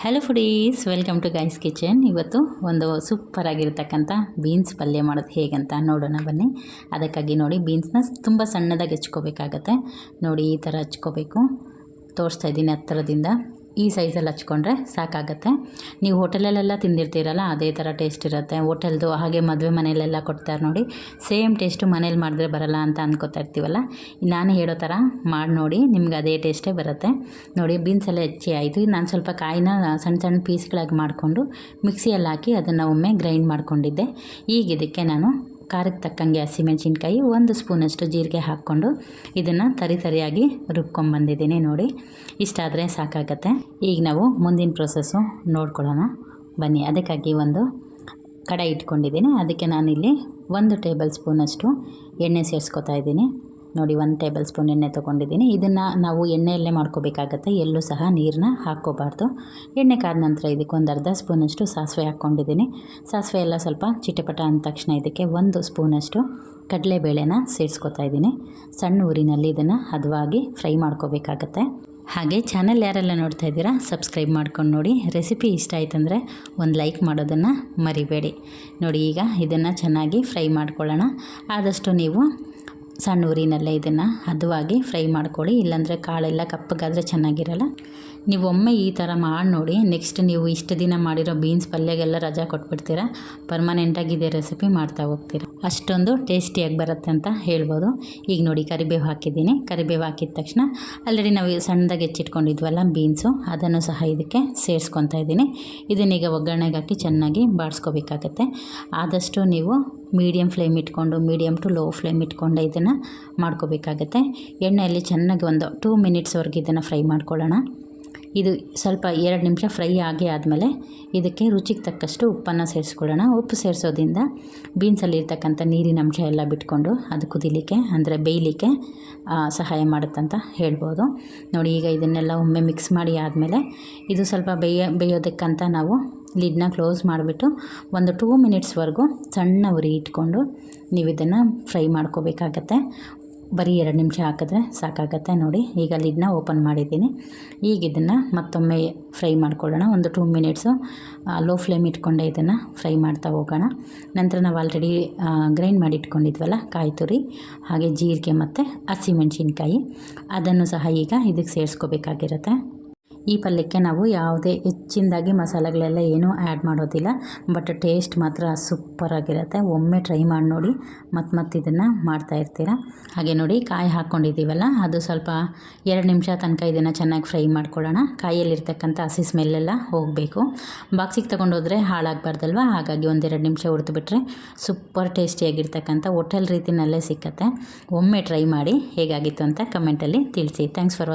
Hello foodies welcome to guys kitchen ಇವತ್ತು ಒಂದು super ಆಗಿರ್ತಕ್ಕಂಥ ಬೀನ್ಸ್ ಪಲ್ಯ ಮಾಡೋದು ಹೇಗಂತ ನೋಡೋಣ ಬನ್ನಿ. ಅದಕ್ಕಾಗಿ ನೋಡಿ ಬೀನ್ಸ್ನ ತುಂಬ ಸಣ್ಣದಾಗಿ ಹಚ್ಕೋಬೇಕಾಗತ್ತೆ. ನೋಡಿ ಈ ಥರ ಹಚ್ಕೋಬೇಕು. ತೋರಿಸ್ತಾ ಇದ್ದೀನಿ ಹತ್ತಿರದಿಂದ. ಈ ಸೈಜಲ್ಲಿ ಹಚ್ಕೊಂಡ್ರೆ ಸಾಕಾಗುತ್ತೆ. ನೀವು ಹೋಟೆಲಲ್ಲೆಲ್ಲ ತಿಂದಿರ್ತೀರಲ್ಲ, ಅದೇ ಥರ ಟೇಸ್ಟ್ ಇರುತ್ತೆ. ಹೋಟೆಲ್ದು ಹಾಗೆ ಮದುವೆ ಮನೆಯಲ್ಲೆಲ್ಲ ಕೊಡ್ತಾರೆ ನೋಡಿ, ಸೇಮ್ ಟೇಸ್ಟು ಮನೇಲಿ ಮಾಡಿದ್ರೆ ಬರಲ್ಲ ಅಂತ ಅಂದ್ಕೊತಾ ಇರ್ತೀವಲ್ಲ? ನಾನು ಹೇಳೋ ಥರ ಮಾಡಿ ನೋಡಿ, ನಿಮ್ಗೆ ಅದೇ ಟೇಸ್ಟೇ ಬರುತ್ತೆ. ನೋಡಿ ಬೀನ್ಸ್ ಎಲ್ಲ ಹೆಚ್ಚಿ ಆಯಿತು. ನಾನು ಸ್ವಲ್ಪ ಕಾಯಿನ ಸಣ್ಣ ಸಣ್ಣ ಪೀಸ್ಗಳಾಗಿ ಮಾಡಿಕೊಂಡು ಮಿಕ್ಸಿಯಲ್ಲಿ ಹಾಕಿ ಅದನ್ನು ಒಮ್ಮೆ ಗ್ರೈಂಡ್ ಮಾಡಿಕೊಂಡಿದ್ದೆ. ಈಗ ಇದಕ್ಕೆ ನಾನು ಖಾರಕ್ಕೆ ತಕ್ಕಂಗೆ ಹಸಿಮೆಣ್ಸಿನ್ಕಾಯಿ ಒಂದು ಸ್ಪೂನಷ್ಟು ಜೀರಿಗೆ ಹಾಕ್ಕೊಂಡು ಇದನ್ನು ತರಿ ತರಿಯಾಗಿ ರುಬ್ಕೊಂಬಂದಿದ್ದೀನಿ ನೋಡಿ. ಇಷ್ಟಾದರೆ ಸಾಕಾಗತ್ತೆ. ಈಗ ನಾವು ಮುಂದಿನ ಪ್ರೊಸೆಸ್ಸು ನೋಡ್ಕೊಳ್ಳೋಣ. ಬನ್ನಿ, ಅದಕ್ಕಾಗಿ ಒಂದು ಕಡಾಯಿ ಇಟ್ಕೊಂಡಿದ್ದೀನಿ. ಅದಕ್ಕೆ ನಾನಿಲ್ಲಿ ಒಂದು ಟೇಬಲ್ ಸ್ಪೂನಷ್ಟು ಎಣ್ಣೆ ಸೇರಿಸ್ಕೊತಾ ಇದ್ದೀನಿ. ನೋಡಿ ಒಂದು ಟೇಬಲ್ ಸ್ಪೂನ್ ಎಣ್ಣೆ ತೊಗೊಂಡಿದ್ದೀನಿ. ಇದನ್ನು ನಾವು ಎಣ್ಣೆಯಲ್ಲೇ ಮಾಡ್ಕೋಬೇಕಾಗತ್ತೆ. ಎಲ್ಲೂ ಸಹ ನೀರನ್ನ ಹಾಕ್ಕೋಬಾರ್ದು. ಎಣ್ಣೆ ಕಾದ ನಂತರ ಇದಕ್ಕೆ ಒಂದು ಅರ್ಧ ಸ್ಪೂನಷ್ಟು ಸಾಸಿವೆ ಹಾಕ್ಕೊಂಡಿದ್ದೀನಿ. ಸಾಸಿವೆ ಎಲ್ಲ ಸ್ವಲ್ಪ ಚಿಟಪಟ ಅಂದ ತಕ್ಷಣ ಇದಕ್ಕೆ ಒಂದು ಸ್ಪೂನಷ್ಟು ಕಡಲೆಬೇಳೆನ ಸೇರಿಸ್ಕೊತಾ ಇದ್ದೀನಿ. ಸಣ್ಣ ಊರಿನಲ್ಲಿ ಇದನ್ನು ಹದವಾಗಿ ಫ್ರೈ ಮಾಡ್ಕೋಬೇಕಾಗತ್ತೆ. ಹಾಗೆ ಚಾನಲ್ ಯಾರೆಲ್ಲ ನೋಡ್ತಾ ಇದ್ದೀರಾ, ಸಬ್ಸ್ಕ್ರೈಬ್ ಮಾಡ್ಕೊಂಡು ನೋಡಿ. ರೆಸಿಪಿ ಇಷ್ಟ ಆಯ್ತಂದರೆ ಒಂದು ಲೈಕ್ ಮಾಡೋದನ್ನು ಮರಿಬೇಡಿ. ನೋಡಿ ಈಗ ಇದನ್ನು ಚೆನ್ನಾಗಿ ಫ್ರೈ ಮಾಡ್ಕೊಳ್ಳೋಣ. ಆದಷ್ಟು ನೀವು ಸಣ್ಣ ಉರಿನಲ್ಲೇ ಇದನ್ನು ಹದವಾಗಿ ಫ್ರೈ ಮಾಡ್ಕೊಳ್ಳಿ. ಇಲ್ಲಾಂದರೆ ಕಾಳೆಲ್ಲ ಕಪ್ಪಗಾದರೆ ಚೆನ್ನಾಗಿರಲ್ಲ. ನೀವು ಒಮ್ಮೆ ಈ ಥರ ಮಾಡಿ ನೋಡಿ. ನೆಕ್ಸ್ಟ್ ನೀವು ಇಷ್ಟು ದಿನ ಮಾಡಿರೋ ಬೀನ್ಸ್ ಪಲ್ಯಗೆಲ್ಲ ರಜಾ ಕೊಟ್ಬಿಡ್ತೀರಾ? ಪರ್ಮನೆಂಟಾಗಿ ಇದೇ ರೆಸಿಪಿ ಮಾಡ್ತಾ ಹೋಗ್ತೀರಾ? ಅಷ್ಟೊಂದು ಟೇಸ್ಟಿಯಾಗಿ ಬರುತ್ತೆ ಅಂತ ಹೇಳ್ಬೋದು. ಈಗ ನೋಡಿ ಕರಿಬೇವು ಹಾಕಿದ್ದೀನಿ. ಕರಿಬೇವು ಹಾಕಿದ ತಕ್ಷಣ ಆಲ್ರೆಡಿ ನಾವು ಸಣ್ಣದಾಗಿ ಹೆಚ್ಚಿಟ್ಕೊಂಡಿದ್ವಲ್ಲ ಬೀನ್ಸು ಅದನ್ನು ಸಹ ಇದಕ್ಕೆ ಸೇರಿಸ್ಕೊತಾ ಇದ್ದೀನಿ. ಇದನ್ನೀಗ ಒಗ್ಗರಣೆಗೆ ಹಾಕಿ ಚೆನ್ನಾಗಿ ಬಾಡಿಸ್ಕೋಬೇಕಾಗತ್ತೆ. ಆದಷ್ಟು ನೀವು ಮೀಡಿಯಮ್ ಫ್ಲೇಮ್ ಇಟ್ಕೊಂಡು ಮೀಡಿಯಮ್ ಟು ಲೋ ಫ್ಲೇಮ್ ಇಟ್ಕೊಂಡು ಇದನ್ನು ಮಾಡ್ಕೋಬೇಕಾಗತ್ತೆ. ಎಣ್ಣೆಯಲ್ಲಿ ಚೆನ್ನಾಗಿ ಒಂದು ಟೂ ಮಿನಿಟ್ಸ್ವರೆಗೆ ಇದನ್ನು ಫ್ರೈ ಮಾಡ್ಕೊಳ್ಳೋಣ. ಇದು ಸ್ವಲ್ಪ ಎರಡು ನಿಮಿಷ ಫ್ರೈ ಆಗಿ ಆದಮೇಲೆ ಇದಕ್ಕೆ ರುಚಿಗೆ ತಕ್ಕಷ್ಟು ಉಪ್ಪನ್ನು ಸೇರಿಸ್ಕೊಳ್ಳೋಣ. ಉಪ್ಪು ಸೇರಿಸೋದ್ರಿಂದ ಬೀನ್ಸಲ್ಲಿರ್ತಕ್ಕಂಥ ನೀರಿನ ಅಂಶ ಎಲ್ಲ ಬಿಟ್ಕೊಂಡು ಅದು ಕುದಿಲಿಕ್ಕೆ, ಅಂದರೆ ಬೇಯಲಿಕ್ಕೆ ಸಹಾಯ ಮಾಡುತ್ತಂತ ಹೇಳ್ಬೋದು. ನೋಡಿ, ಈಗ ಇದನ್ನೆಲ್ಲ ಒಮ್ಮೆ ಮಿಕ್ಸ್ ಮಾಡಿ ಆದಮೇಲೆ ಇದು ಸ್ವಲ್ಪ ಬೇಯ, ಬೇಯೋದಕ್ಕಂತ ನಾವು ಲಿಡ್ನ ಕ್ಲೋಸ್ ಮಾಡಿಬಿಟ್ಟು ಒಂದು ಟೂ ಮಿನಿಟ್ಸ್ವರೆಗೂ ಸಣ್ಣ ಉರಿ ಇಟ್ಕೊಂಡು ನೀವು ಇದನ್ನು ಫ್ರೈ ಮಾಡ್ಕೋಬೇಕಾಗತ್ತೆ. ಬರೀ ಎರಡು ನಿಮಿಷ ಹಾಕಿದ್ರೆ ಸಾಕಾಗತ್ತೆ ನೋಡಿ. ಈಗ ಲಿಡ್ನ ಓಪನ್ ಮಾಡಿದ್ದೀನಿ. ಈಗ ಇದನ್ನು ಮತ್ತೊಮ್ಮೆ ಫ್ರೈ ಮಾಡ್ಕೊಳ್ಳೋಣ. ಒಂದು ಟೂ ಮಿನಿಟ್ಸು ಲೋ ಫ್ಲೇಮ್ ಇಟ್ಕೊಂಡೆ ಇದನ್ನು ಫ್ರೈ ಮಾಡ್ತಾ ಹೋಗೋಣ. ನಂತರ ನಾವು ಆಲ್ರೆಡಿ ಗ್ರೈಂಡ್ ಮಾಡಿ ಇಟ್ಕೊಂಡಿದ್ವಲ್ಲ, ಕಾಯಿ ತುರಿ, ಹಾಗೆ ಜೀರಿಗೆ ಮತ್ತು ಹಸಿಮೆಣ್ಸಿನ್ಕಾಯಿ. ಅದನ್ನು ಸಹ ಈಗ ಇದಕ್ಕೆ ಸೇರಿಸ್ಕೋಬೇಕಾಗಿರುತ್ತೆ. ಈ ಪಲ್ಯಕ್ಕೆ ನಾವು ಯಾವುದೇ ಹೆಚ್ಚಿನದಾಗಿ ಮಸಾಲೆಗಳೆಲ್ಲ ಏನೂ ಆ್ಯಡ್ ಮಾಡೋದಿಲ್ಲ. ಬಟ್ ಟೇಸ್ಟ್ ಮಾತ್ರ ಸೂಪರಾಗಿರುತ್ತೆ ಒಮ್ಮೆ ಟ್ರೈ ಮಾಡಿ ನೋಡಿ ಮತ್ತು ಮತ್ತೆ ಇದನ್ನು ಮಾಡ್ತಾ ಇರ್ತೀರ? ಹಾಗೆ ನೋಡಿ ಕಾಯಿ ಹಾಕ್ಕೊಂಡಿದ್ದೀವಲ್ಲ ಅದು ಸ್ವಲ್ಪ ಎರಡು ನಿಮಿಷ ತನಕ ಇದನ್ನು ಚೆನ್ನಾಗಿ ಫ್ರೈ ಮಾಡ್ಕೊಳ್ಳೋಣ. ಕಾಯಿಯಲ್ಲಿರ್ತಕ್ಕಂಥ ಹಸಿ ಸ್ಮೆಲ್ಲೆಲ್ಲ ಹೋಗಬೇಕು. ಬಾಕ್ಸಿಗೆ ತೊಗೊಂಡೋದ್ರೆ ಹಾಳಾಗಬಾರ್ದಲ್ವ? ಹಾಗಾಗಿ ಒಂದೆರಡು ನಿಮಿಷ ಬಿಟ್ಟರೆ ಸೂಪರ್ ಟೇಸ್ಟಿಯಾಗಿರ್ತಕ್ಕಂಥ ಹೋಟೆಲ್ ರೀತಿನಲ್ಲೇ ಸಿಕ್ಕತ್ತೆ. ಒಮ್ಮೆ ಟ್ರೈ ಮಾಡಿ ಹೇಗಾಗಿತ್ತು ಅಂತ ಕಮೆಂಟಲ್ಲಿ ತಿಳಿಸಿ. Thanks for